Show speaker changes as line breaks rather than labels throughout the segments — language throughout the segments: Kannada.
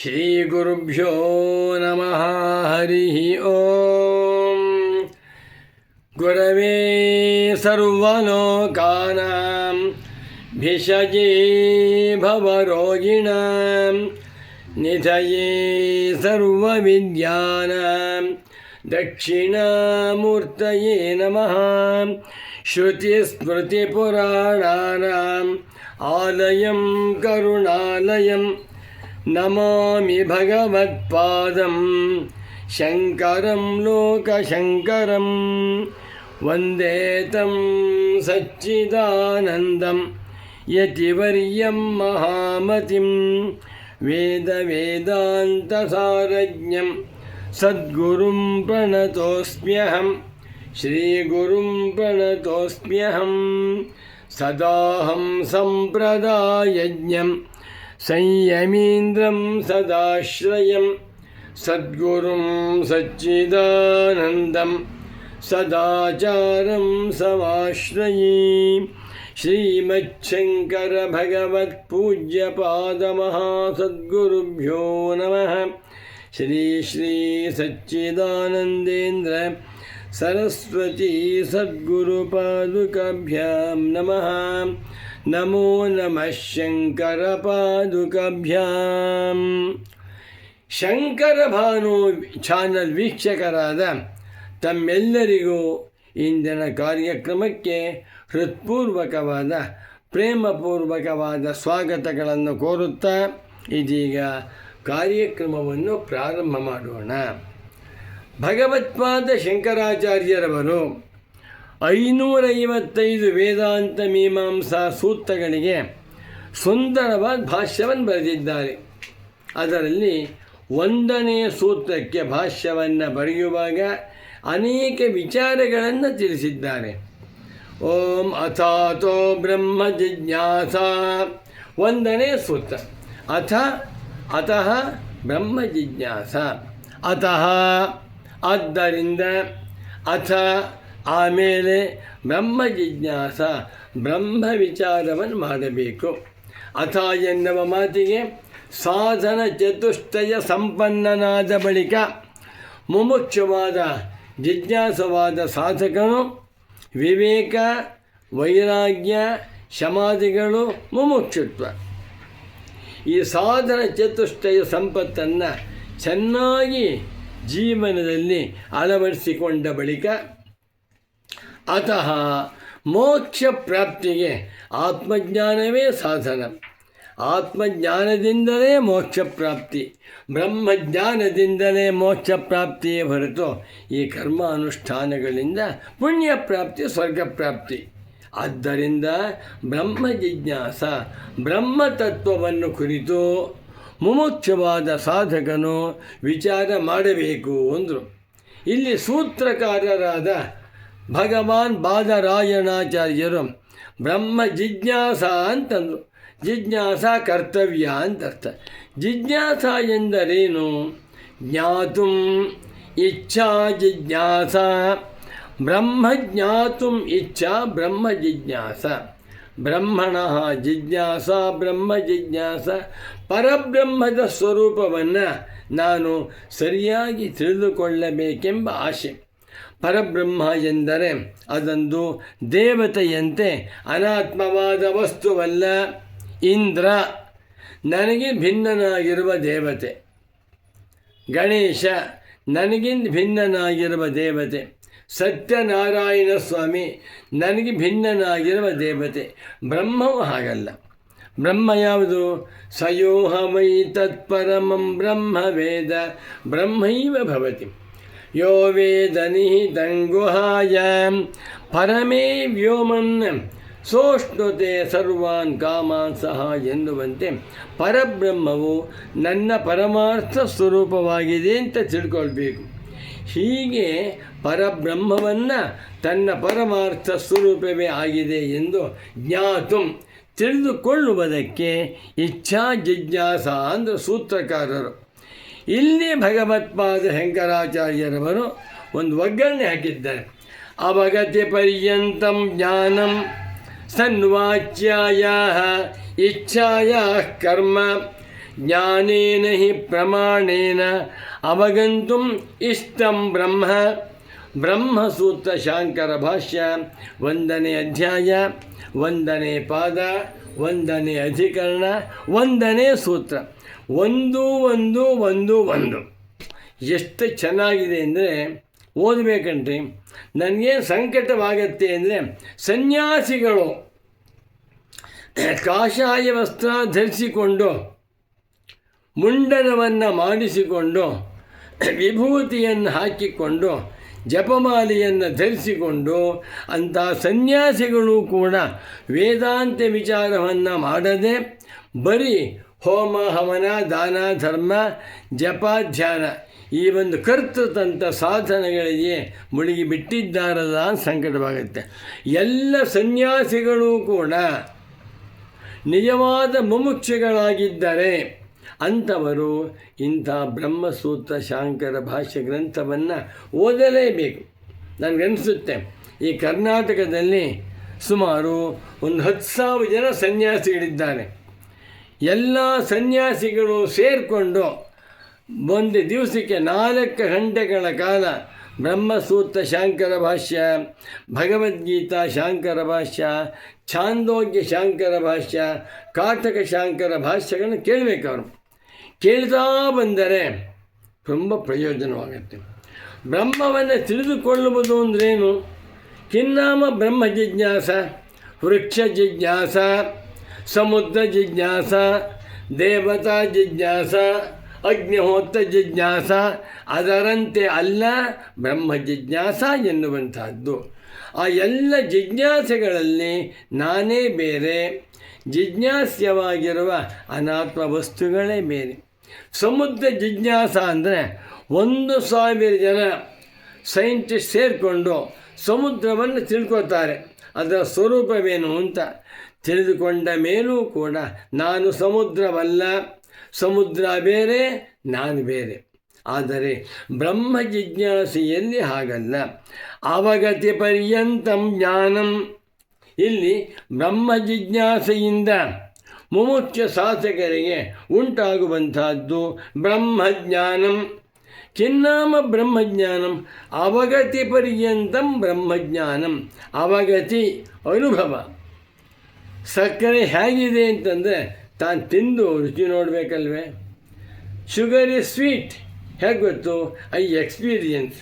श्रीगुरुभ्यो नमः हरिः ॐ गुरवे सर्वलोकानां भिषजे भवरोगिणां निधये सर्वविद्यानां दक्षिणामूर्तये नमः श्रुतिस्मृतिपुराणानाम् आलयं करुणालयं नमामि भगवत्पादं शङ्करं लोकशङ्करं वन्दे तं सच्चिदानन्दं यतिवर्यं महामतिं वेदवेदान्तसारज्ञं सद्गुरुं प्रणतोऽस्म्यहं श्रीगुरुं प्रणतोऽस्म्यहं सदाहं सम्प्रदायज्ञं संयमीन्द्रं सदाश्रयं सद्गुरुं सच्चिदानन्दं सदाचारं समाश्रये। श्रीमच्छङ्करभगवत्पूज्यपादमहासद्गुरुभ्यो नमः। श्री श्री सच्चिदानन्देन्द्र सरस्वती सद्गुरुपादुकाभ्यां नमः नमो नमः शङ्करपादुकाभ्याम् ಶಂಕರ ಭಾನು ಚಾನಲ್ ವೀಕ್ಷಕರಾದ ತಮ್ಮೆಲ್ಲರಿಗೂ ಇಂದಿನ ಕಾರ್ಯಕ್ರಮಕ್ಕೆ ಹೃತ್ಪೂರ್ವಕವಾದ ಪ್ರೇಮಪೂರ್ವಕವಾದ ಸ್ವಾಗತಗಳನ್ನು ಕೋರುತ್ತಾ ಇದೀಗ ಕಾರ್ಯಕ್ರಮವನ್ನು ಪ್ರಾರಂಭ ಮಾಡೋಣ ಭಗವತ್ಪಾದ ಶಂಕರಾಚಾರ್ಯರವರು ಐನೂರೈವತ್ತೈದು ವೇದಾಂತ ಮೀಮಾಂಸಾ ಸೂತ್ರಗಳಿಗೆ ಸುಂದರವಾದ ಭಾಷ್ಯವನ್ನು ಬರೆದಿದ್ದಾರೆ. ಅದರಲ್ಲಿ ಒಂದನೆಯ ಸೂತ್ರಕ್ಕೆ ಭಾಷ್ಯವನ್ನು ಬರೆಯುವಾಗ ಅನೇಕ ವಿಚಾರಗಳನ್ನು ತಿಳಿಸಿದ್ದಾರೆ. ಓಂ ಅಥಾತೋ ಬ್ರಹ್ಮ ಜಿಜ್ಞಾಸ ಒಂದನೇ ಸೂತ್ರ. ಅಥ, ಅತಃ ಬ್ರಹ್ಮ ಜಿಜ್ಞಾಸ. ಅತಃ, ಆದ್ದರಿಂದ ಅಥ ಆಮೇಲೆ ಬ್ರಹ್ಮ ಜಿಜ್ಞಾಸ, ಬ್ರಹ್ಮ ವಿಚಾರವನ್ನು ಮಾಡಬೇಕು. ಅಥ ಎನ್ನುವ ಮಾತಿಗೆ ಸಾಧನ ಚತುಷ್ಟಯ ಸಂಪನ್ನನಾದ ಬಳಿಕ ಮುಮುಕ್ಷವಾದ, ಜಿಜ್ಞಾಸವಾದ ಸಾಧಕನು ವಿವೇಕ, ವೈರಾಗ್ಯ ಸಮಾಧಿಗಳು ಮುಮುಕ್ಷತ್ವ. ಈ ಸಾಧನ ಚತುಷ್ಟಯ ಸಂಪತ್ತನ್ನು ಚೆನ್ನಾಗಿ ಜೀವನದಲ್ಲಿ ಅಳವಡಿಸಿಕೊಂಡ ಬಳಿಕ ಅತಃ ಮೋಕ್ಷ ಪ್ರಾಪ್ತಿಗೆ ಆತ್ಮಜ್ಞಾನವೇ ಸಾಧನ. ಆತ್ಮಜ್ಞಾನದಿಂದಲೇ ಮೋಕ್ಷ ಪ್ರಾಪ್ತಿ ಬ್ರಹ್ಮಜ್ಞಾನದಿಂದಲೇ ಮೋಕ್ಷ ಪ್ರಾಪ್ತಿಯೇ ಹೊರತು ಈ ಕರ್ಮ ಅನುಷ್ಠಾನಗಳಿಂದ ಪುಣ್ಯ ಪ್ರಾಪ್ತಿ ಸ್ವರ್ಗ ಪ್ರಾಪ್ತಿ ಆದ್ದರಿಂದ ಬ್ರಹ್ಮ ಜಿಜ್ಞಾಸ ಬ್ರಹ್ಮತತ್ವವನ್ನು ಕುರಿತು ಮುಮುಕ್ಷವಾದ ಸಾಧಕನು ವಿಚಾರ ಮಾಡಬೇಕು ಅಂದರು. ಇಲ್ಲಿ ಸೂತ್ರಕಾರರಾದ ಭಗವಾನ್ ಬಾದರಾಯಣಾಚಾರ್ಯರು ಬ್ರಹ್ಮ ಜಿಜ್ಞಾಸ ಅಂತಂದರು. ಜಿಜ್ಞಾಸ ಕರ್ತವ್ಯ ಅಂತ ಅರ್ಥ. ಜಿಜ್ಞಾಸ ಎಂದರೇನು? ಜ್ಞಾತು ಇಚ್ಛಾ ಜಿಜ್ಞಾಸ. ಬ್ರಹ್ಮ ಜ್ಞಾತು ಇಚ್ಛಾ ಬ್ರಹ್ಮ ಜಿಜ್ಞಾಸ. ಬ್ರಹ್ಮಣ ಜಿಜ್ಞಾಸ ಬ್ರಹ್ಮ ಜಿಜ್ಞಾಸ. ಪರಬ್ರಹ್ಮದ ಸ್ವರೂಪವನ್ನು ನಾನು ಸರಿಯಾಗಿ ತಿಳಿದುಕೊಳ್ಳಬೇಕೆಂಬ ಆಶೆ. ಪರಬ್ರಹ್ಮ ಎಂದರೆ ಅದೊಂದು ದೇವತೆಯಂತೆ ಅನಾತ್ಮವಾದ ವಸ್ತುವಲ್ಲ, ಇಂದ್ರ ನನಗೆ ಭಿನ್ನನಾಗಿರುವ ದೇವತೆ. ಗಣೇಶ ನನಗಿಂತ ಭಿನ್ನನಾಗಿರುವ ದೇವತೆ. ಸತ್ಯನಾರಾಯಣ ಸ್ವಾಮಿ ನನಗೆ ಭಿನ್ನನಾಗಿರುವ ದೇವತೆ. ಬ್ರಹ್ಮವೂ ಹಾಗಲ್ಲ. ಬ್ರಹ್ಮ ಯಾವುದು? ಸಯೋಹ ವೈ ತತ್ಪರಮಂ ಬ್ರಹ್ಮ ವೇದ. ಬ್ರಹ್ಮೈವ ಭವತಿ. ಯೋ ವೇದ ನಿಹಿತಂಗುಹಾಯ ಪರಮೇ ವ್ಯೋಮನ್ ಸೋಷ್ಣುತೆ ಸರ್ವಾನ್ ಕಾಮಾನ್ ಸಹ ಎನ್ನುವಂತೆ ಪರಬ್ರಹ್ಮವು ನನ್ನ ಪರಮಾರ್ಥ ಸ್ವರೂಪವಾಗಿದೆ ಅಂತ ತಿಳ್ಕೊಳ್ಬೇಕು. ಹೀಗೆ ಪರಬ್ರಹ್ಮವನ್ನು ತನ್ನ ಪರಮಾರ್ಥ ಸ್ವರೂಪವೇ ಆಗಿದೆ ಎಂದು ಜ್ಞಾತು ತಿಳಿದುಕೊಳ್ಳುವುದಕ್ಕೆ ಇಚ್ಛಾ ಜಿಜ್ಞಾಸ ಅಂದರೆ ಸೂತ್ರಕಾರರು. ಇಲ್ಲಿ ಭಗವತ್ಪಾದ ಶಂಕರಾಚಾರ್ಯರವರು ಒಂದು ಒಗ್ಗರಣೆ ಹಾಕಿದ್ದಾರೆ. ಅವಗತಿ ಪರ್ಯಂತಂ ಜ್ಞಾನಂ ಸನ್ವಾಚ್ಯಾಯ ಇಚ್ಛಾಯ ಕರ್ಮ ಜ್ಞಾನೇನ ಹಿ ಪ್ರಮಾಣೇನ ಅವಗಂತುಂ ಇಷ್ಟಂ ಬ್ರಹ್ಮ. ಬ್ರಹ್ಮಸೂತ್ರ ಶಾಂಕರ ಭಾಷ್ಯ ಒಂದನೇ ಅಧ್ಯಾಯ, ಒಂದನೇ ಪಾದ, ಒಂದನೇ ಅಧಿಕರಣ, ಒಂದನೇ ಸೂತ್ರ. ಒಂದು ಒಂದು ಒಂದು ಒಂದು. ಎಷ್ಟು ಚೆನ್ನಾಗಿದೆ ಅಂದರೆ ಓದಬೇಕಂಟ್ರಿ ನನಗೇನು ಸಂಕಟವಾಗತ್ತೆ ಅಂದರೆ, ಸನ್ಯಾಸಿಗಳು ಕಾಷಾಯ ವಸ್ತ್ರ ಧರಿಸಿಕೊಂಡು, ಮುಂಡನವನ್ನು ಮಾಡಿಸಿಕೊಂಡು, ವಿಭೂತಿಯನ್ನು ಹಾಕಿಕೊಂಡು, ಜಪಮಾಲೆಯನ್ನು ಧರಿಸಿಕೊಂಡು ಅಂಥ ಸನ್ಯಾಸಿಗಳು ಕೂಡ ವೇದಾಂತ ವಿಚಾರವನ್ನು ಮಾಡದೆ ಬರೀ ಹೋಮ, ಹವನ, ದಾನ, ಧರ್ಮ, ಜಪ, ಧ್ಯಾನ ಈ ಒಂದು ಕರ್ತೃತಂಥ ಸಾಧನೆಗಳಿಗೆ ಮುಳುಗಿ ಬಿಟ್ಟಿದ್ದಾರಲ್ಲ ಸಂಕಟವಾಗುತ್ತೆ. ಎಲ್ಲ ಸನ್ಯಾಸಿಗಳು ಕೂಡ ನಿಜವಾದ ಮುಮುಕ್ಷಗಳಾಗಿದ್ದರೆ ಅಂಥವರು ಇಂಥ ಬ್ರಹ್ಮಸೂತ್ರ ಶಾಂಕರ ಭಾಷ್ಯ ಗ್ರಂಥವನ್ನು ಓದಲೇಬೇಕು. ನನಗನ್ನಿಸುತ್ತೆ ಈ ಕರ್ನಾಟಕದಲ್ಲಿ ಸುಮಾರು ಒಂದು ಹತ್ತು ಸಾವಿರ ಜನ ಸನ್ಯಾಸಿಗಳಿದ್ದಾರೆ. ಎಲ್ಲ ಸನ್ಯಾಸಿಗಳು ಸೇರಿಕೊಂಡು ಒಂದು ದಿವಸಕ್ಕೆ ನಾಲ್ಕು ಗಂಟೆಗಳ ಕಾಲ ಬ್ರಹ್ಮಸೂತ್ರ ಶಾಂಕರ ಭಾಷ್ಯ, ಭಗವದ್ಗೀತಾ ಶಾಂಕರ ಭಾಷ್ಯ, ಛಾಂದೋಗ್ಯ ಶಾಂಕರ ಭಾಷ್ಯ, ಕಾಟಕ ಶಾಂಕರ ಭಾಷ್ಯಗಳನ್ನು ಕೇಳಬೇಕು ಅವರು ಕೇಳ್ತಾ ಬಂದರೆ ತುಂಬ ಪ್ರಯೋಜನವಾಗುತ್ತೆ. ಬ್ರಹ್ಮವನ್ನು ತಿಳಿದುಕೊಳ್ಳುವುದು ಅಂದ್ರೇನು? ಕಿನ್ನಾಮ ಬ್ರಹ್ಮ ಜಿಜ್ಞಾಸ, ವೃಕ್ಷ ಜಿಜ್ಞಾಸ ಸಮುದ್ರ ಜಿಜ್ಞಾಸ, ದೇವತಾ ಜಿಜ್ಞಾಸ, ಅಗ್ನಿಹೋತ್ರ ಜಿಜ್ಞಾಸ, ಅದರಂತೆ ಅಲ್ಲ ಬ್ರಹ್ಮ ಜಿಜ್ಞಾಸ ಎನ್ನುವಂತಹದ್ದು. ಆ ಎಲ್ಲ ಜಿಜ್ಞಾಸೆಗಳಲ್ಲಿ ನಾನೇ ಬೇರೆ, ಜಿಜ್ಞಾಸ್ಯವಾಗಿರುವ ಅನಾತ್ಮ ವಸ್ತುಗಳೇ ಬೇರೆ. ಸಮುದ್ರ ಜಿಜ್ಞಾಸ ಅಂದರೆ ಒಂದು ಸಾವಿರ ಜನ ಸೈಂಟಿಸ್ಟ್ ಸೇರಿಕೊಂಡು ಸಮುದ್ರವನ್ನು ತಿಳ್ಕೊತಾರೆ ಅದರ ಸ್ವರೂಪವೇನು ಅಂತ? ತಿಳಿದುಕೊಂಡ ಮೇಲೂ ಕೂಡ ನಾನು ಸಮುದ್ರವಲ್ಲ, ಸಮುದ್ರ ಬೇರೆ, ನಾನು ಬೇರೆ. ಆದರೆ ಬ್ರಹ್ಮ ಜಿಜ್ಞಾಸೆಯಲ್ಲಿ ಹಾಗಲ್ಲ? ಅವಗತಿ ಪರ್ಯಂತಂ ಜ್ಞಾನಂ. ಇಲ್ಲಿ ಬ್ರಹ್ಮ ಜಿಜ್ಞಾಸೆಯಿಂದ ಮುಮುಖ್ಯ ಸಾಧಕರಿಗೆ ಉಂಟಾಗುವಂತಹದ್ದು ಬ್ರಹ್ಮಜ್ಞಾನಂ. ಚಿನ್ನಾಮ ಬ್ರಹ್ಮಜ್ಞಾನಂ, ಅವಗತಿ ಪರ್ಯಂತಂ ಬ್ರಹ್ಮಜ್ಞಾನಂ. ಅವಗತಿ ಅನುಭವ. ಸಕ್ಕರೆ ಹೇಗಿದೆ ಅಂತಂದರೆ, ತಾನು ತಿಂದು ರುಚಿ ನೋಡಬೇಕಲ್ವೇ? ಶುಗರ್ ಇಸ್ ಸ್ವೀಟ್ ಹೇಗೆ ಗೊತ್ತು? ಐ ಎಕ್ಸ್ಪೀರಿಯನ್ಸ್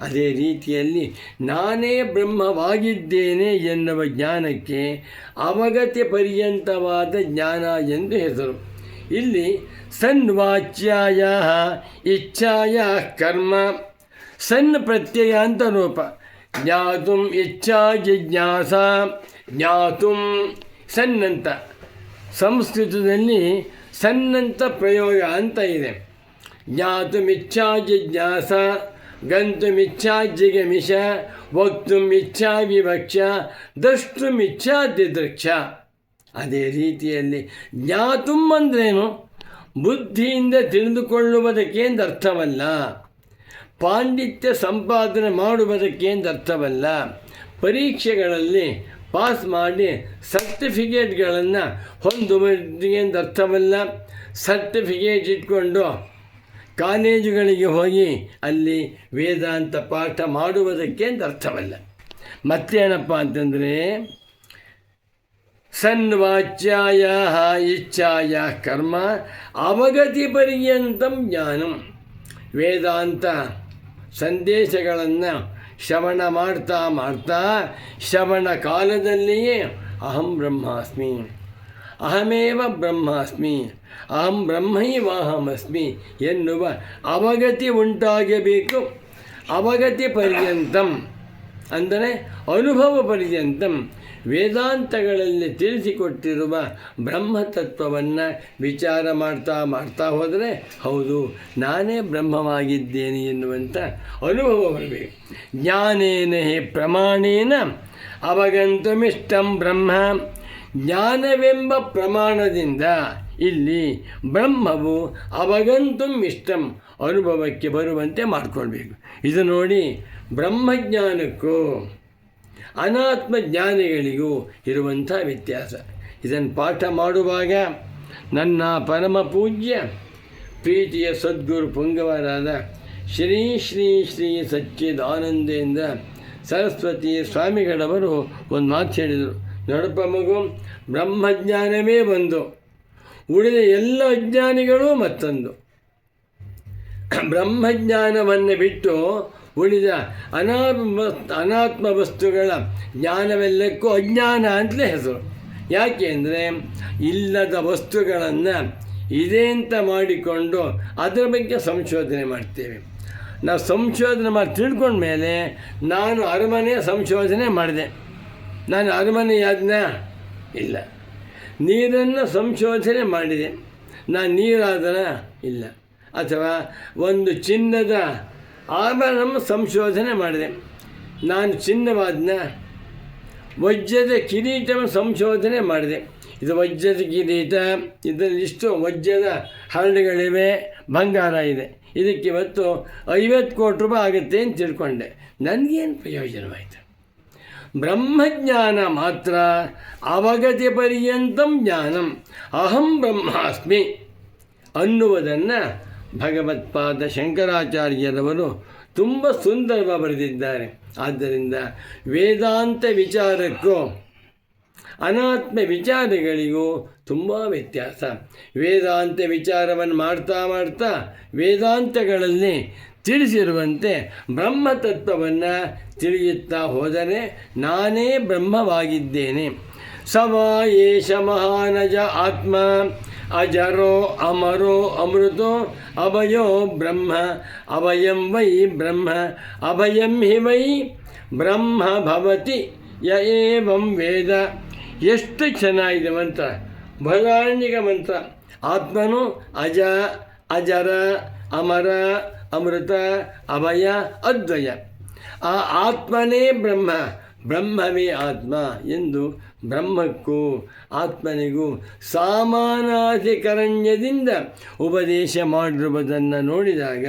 ಅದೇ ರೀತಿಯಲ್ಲಿ ನಾನೇ ಬ್ರಹ್ಮವಾಗಿದ್ದೇನೆ ಎನ್ನುವ ಜ್ಞಾನಕ್ಕೆ ಅವಗತ್ಯ ಪರ್ಯಂತವಾದ ಜ್ಞಾನ ಎಂದು ಹೆಸರು. ಇಲ್ಲಿ ಸನ್ವಾಚ್ಯಾಯ ಇಚ್ಛಾಯ ಕರ್ಮ. ಸನ್ ಪ್ರತ್ಯಯ ಅಂತ ರೂಪ. ಜ್ಞಾತು ಇಚ್ಛಾ ಜಿಜ್ಞಾಸ ಜ್ಞಾತು ಸನ್ನಂತ. ಸಂಸ್ಕೃತದಲ್ಲಿ ಸನ್ನಂತ ಪ್ರಯೋಗ ಅಂತ ಇದೆ. ಜ್ಞಾತು ಜ್ಞಾತುಮಿಚ್ಛಾ ಜಿಜ್ಞಾಸ ಗಂತುಮಿಚ್ಛಾ ಜಿಗಮಿಷ ವಿಭಕ್ಷ ವಿವಕ್ಷ ದ್ರಷ್ಟುಮಿಚ್ಛಾ ದಿದೃಕ್ಷ ಅದೇ ರೀತಿಯಲ್ಲಿ ಜ್ಞಾತುಂ ಅಂದ್ರೇನು? ಬುದ್ಧಿಯಿಂದ ತಿಳಿದುಕೊಳ್ಳುವುದಕ್ಕೆ ಅರ್ಥವಲ್ಲ. ಪಾಂಡಿತ್ಯ ಸಂಪಾದನೆ ಮಾಡುವುದಕ್ಕೆ ಅರ್ಥವಲ್ಲ. ಪರೀಕ್ಷೆಗಳಲ್ಲಿ ಪಾಸ್ ಮಾಡಿ ಸರ್ಟಿಫಿಕೇಟ್ಗಳನ್ನು ಅಂತ ಅರ್ಥವಲ್ಲ. ಸರ್ಟಿಫಿಕೇಟ್ ಇಟ್ಕೊಂಡು ಕಾಲೇಜುಗಳಿಗೆ ಹೋಗಿ ಅಲ್ಲಿ ವೇದಾಂತ ಪಾಠ ಮಾಡುವುದಕ್ಕೆ ಅಂತ ಅರ್ಥವಲ್ಲ. ಮತ್ತೇನಪ್ಪ ಅಂತಂದರೆ, ಸನ್ವಾಚ್ಯಾಯ ಇಚ್ಛಾಯ ಕರ್ಮ ಅವಗತಿ ಪರ್ಯಂತಂ ಜ್ಞಾನಂ. ವೇದಾಂತ ಸಂದೇಶಗಳನ್ನು ಶ್ರವಣ ಮಾಡ್ತಾ ಮಾಡ್ತಾ ಶ್ರವಣ ಕಾಲದಲ್ಲಿಯೇ ಅಹಂ ಬ್ರಹ್ಮಾಸ್ಮಿ. ಅಹಮೇವ ಬ್ರಹ್ಮಾಸ್ಮಿ. ಅಹಂ ಬ್ರಹ್ಮೈವಾಹಮಸ್ಮಿ ಎನ್ನುವ ಅವಗತಿ ಉಂಟಾಗಬೇಕು. ಅವಗತಿ ಪರ್ಯಂತಂ. ಅಂದರೆ ಅನುಭವ ಪರ್ಯಂತಂ. ವೇದಾಂತಗಳಲ್ಲಿ ತಿಳಿಸಿಕೊಟ್ಟಿರುವ ಬ್ರಹ್ಮತತ್ವವನ್ನು ವಿಚಾರ ಮಾಡ್ತಾ ಮಾಡ್ತಾ ಹೋದರೆ, ಹೌದು, ನಾನೇ ಬ್ರಹ್ಮವಾಗಿದ್ದೇನೆ ಎನ್ನುವಂಥ ಅನುಭವ ಬರಬೇಕು. ಜ್ಞಾನೇನ ಹೇ ಪ್ರಮಾಣೇನ ಅವಗಂತುಮಿಷ್ಟಂ ಬ್ರಹ್ಮ. ಜ್ಞಾನವೆಂಬ ಪ್ರಮಾಣದಿಂದ ಇಲ್ಲಿ ಬ್ರಹ್ಮವು ಅವಗಂತು ಇಷ್ಟಂ ಅನುಭವಕ್ಕೆ ಬರುವಂತೆ ಮಾಡಿಕೊಳ್ಬೇಕು. ಇದು ನೋಡಿ ಬ್ರಹ್ಮಜ್ಞಾನಕ್ಕೂ ಅನಾತ್ಮ ಜ್ಞಾನಿಗಳಿಗೂ ಇರುವಂಥ ವ್ಯತ್ಯಾಸ. ಇದನ್ನು ಪಾಠ ಮಾಡುವಾಗ ನನ್ನ ಪರಮ ಪೂಜ್ಯ ಪ್ರೀತಿಯ ಸದ್ಗುರು ಪುಂಗವರಾದ ಶ್ರೀ ಶ್ರೀ ಶ್ರೀ ಸಚ್ಚಿದಾನಂದೇಂದ್ರ ಸರಸ್ವತಿ ಸ್ವಾಮಿಗಳವರು ಒಂದು ಮಾತು ಹೇಳಿದರು. ನೋಡಪ್ಪ ಮಗು, ಬ್ರಹ್ಮಜ್ಞಾನವೇ ಒಂದು. ಉಳಿದ ಎಲ್ಲ ಅಜ್ಞಾನಿಗಳೂ ಮತ್ತೊಂದು. ಬ್ರಹ್ಮಜ್ಞಾನವನ್ನು ಬಿಟ್ಟು ಉಳಿದ ಅನಾತ್ಮ ಅನಾತ್ಮ ವಸ್ತುಗಳ ಜ್ಞಾನವೆಲ್ಲಕ್ಕೂ ಅಜ್ಞಾನ ಅಂತಲೇ ಹೆಸರು. ಯಾಕೆ ಅಂದರೆ ಇಲ್ಲದ ವಸ್ತುಗಳನ್ನು ಇದೆ ಅಂತ ಮಾಡಿಕೊಂಡು ಅದರ ಬಗ್ಗೆ ಸಂಶೋಧನೆ ಮಾಡ್ತೇವೆ. ನಾವು ಸಂಶೋಧನೆ ಮಾಡಿ ತಿಳ್ಕೊಂಡ ಮೇಲೆ ನಾನು ಅರಮನೆ ಸಂಶೋಧನೆ ಮಾಡಿದೆ. ನಾನು ಅರಮನೆ ಯಾದನ ಇಲ್ಲ. ನೀರನ್ನು ಸಂಶೋಧನೆ ಮಾಡಿದೆ. ನಾನು ನೀರಾದನ ಇಲ್ಲ. ಅಥವಾ ಒಂದು ಚಿನ್ನದ ಆಭರಣ ಸಂಶೋಧನೆ ಮಾಡಿದೆ. ನಾನು ಚಿನ್ನವಾದನ ವಜ್ರದ ಕಿರೀಟವನ್ನು ಸಂಶೋಧನೆ ಮಾಡಿದೆ. ಇದು ವಜ್ರದ ಕಿರೀಟ, ಇದರಲ್ಲಿ ಇಷ್ಟು ವಜ್ರದ ಹರಳುಗಳಿವೆ, ಬಂಗಾರ ಇದೆ. ಇದಕ್ಕೆ ಇವತ್ತು ಐವತ್ತು ಕೋಟಿ ರೂಪಾಯಿ ಆಗುತ್ತೆ ಅಂತ ತಿಳ್ಕೊಂಡೆ. ನನಗೇನು ಪ್ರಯೋಜನವಾಯಿತು? ಬ್ರಹ್ಮಜ್ಞಾನ ಮಾತ್ರ ಅವಗತಿ ಪರ್ಯಂತಂ ಜ್ಞಾನಂ. ಅಹಂ ಬ್ರಹ್ಮಾಸ್ಮಿ ಅನ್ನುವುದನ್ನು ಭಗವತ್ಪಾದ ಶಂಕರಾಚಾರ್ಯರವರು ತುಂಬ ಸುಂದರವಾಗಿ ಬರೆದಿದ್ದಾರೆ. ಆದ್ದರಿಂದ ವೇದಾಂತ ವಿಚಾರಕ್ಕೂ ಅನಾತ್ಮ ವಿಚಾರಗಳಿಗೂ ತುಂಬ ವ್ಯತ್ಯಾಸ. ವೇದಾಂತ ವಿಚಾರವನ್ನು ಮಾಡ್ತಾ ಮಾಡ್ತಾ ವೇದಾಂತಗಳಲ್ಲಿ ತಿಳಿಸಿರುವಂತೆ ಬ್ರಹ್ಮತತ್ವವನ್ನು ತಿಳಿಯುತ್ತಾ ಹೋದರೆ ನಾನೇ ಬ್ರಹ್ಮವಾಗಿದ್ದೇನೆ. ಸವ ಏಷ ಮಹಾನಜ ಆತ್ಮ. ಅಜರೋ ಅಮರೋ ಅಮೃತೋ ಅಭಯೋ ಬ್ರಹ್ಮ ಅಭಯಂ ವೈ ಬ್ರಹ್ಮ ಅಭಯಂ ಹಿ ವೈ ಬ್ರಹ್ಮ ಭವತಿ ಯ ಏವಂ ವೇದ ಎಷ್ಟು ಚೆನ್ನಾಗಿದೆ ಮಂತ್ರ. ಬಹಳಾಣಿಕ ಮಂತ್ರ. ಆತ್ಮನು ಅಜ, ಅಜರ, ಅಮರ, ಅಮೃತ, ಅಭಯ, ಅದ್ವಯ. ಆ ಆತ್ಮನೇ ಬ್ರಹ್ಮ. ಬ್ರಹ್ಮವೇ ಆತ್ಮ ಎಂದು ಬ್ರಹ್ಮಕ್ಕೂ ಆತ್ಮನಿಗೂ ಸಾಮಾನಾಧಿಕರಣ್ಯದಿಂದ ಉಪದೇಶ ಮಾಡಿರುವುದನ್ನು ನೋಡಿದಾಗ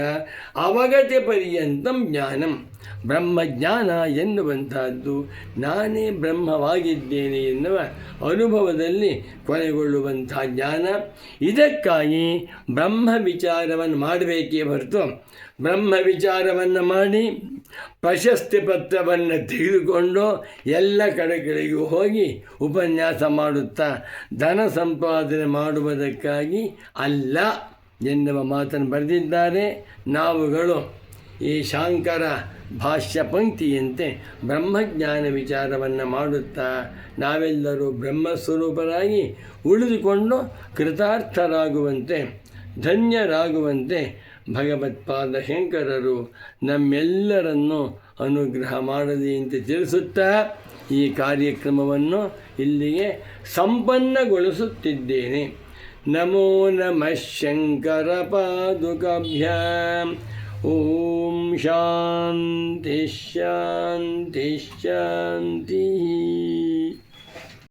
ಅವಗತಿ ಪರ್ಯಂತಂ ಜ್ಞಾನಂ. ಬ್ರಹ್ಮಜ್ಞಾನ ಎನ್ನುವಂತಹದ್ದು ನಾನೇ ಬ್ರಹ್ಮವಾಗಿದ್ದೇನೆ ಎನ್ನುವ ಅನುಭವದಲ್ಲಿ ಕೊನೆಗೊಳ್ಳುವಂಥ ಜ್ಞಾನ. ಇದಕ್ಕಾಗಿ ಬ್ರಹ್ಮ ವಿಚಾರವನ್ನು ಮಾಡಬೇಕೇ ಹೊರತು ಬ್ರಹ್ಮ ವಿಚಾರವನ್ನು ಮಾಡಿ ಪ್ರಶಸ್ತಿ ಪತ್ರವನ್ನು ತೆಗೆದುಕೊಂಡು ಎಲ್ಲ ಕಡೆಗಳಿಗೂ ಹೋಗಿ ಉಪನ್ಯಾಸ ಮಾಡುತ್ತಾ ಧನ ಸಂಪಾದನೆ ಮಾಡುವುದಕ್ಕಾಗಿ ಅಲ್ಲ ಎನ್ನುವ ಮಾತನ್ನು ಬರೆದಿದ್ದಾರೆ. ನಾವುಗಳು ಈ ಶಾಂಕರ ಭಾಷ್ಯ ಪಂಕ್ತಿಯಂತೆ ಬ್ರಹ್ಮಜ್ಞಾನ ವಿಚಾರವನ್ನು ಮಾಡುತ್ತಾ ನಾವೆಲ್ಲರೂ ಬ್ರಹ್ಮಸ್ವರೂಪರಾಗಿ ಉಳಿದುಕೊಂಡು ಕೃತಾರ್ಥರಾಗುವಂತೆ, ಧನ್ಯರಾಗುವಂತೆ ಭಗವತ್ಪಾದ ಶಂಕರರು ನಮ್ಮೆಲ್ಲರನ್ನು ಅನುಗ್ರಹ ಮಾಡಲಿ ಅಂತ ತಿಳಿಸುತ್ತಾ ಈ ಕಾರ್ಯಕ್ರಮವನ್ನು ಇಲ್ಲಿಗೆ ಸಂಪನ್ನಗೊಳಿಸುತ್ತಿದ್ದೇನೆ. ನಮೋ ನಮಃ ಶಂಕರ ಪಾದುಕಾಭ್ಯಾಂ ಓಂ ಶಾಂತಿ ಶಾಂತಿ ಶಾಂತಿ.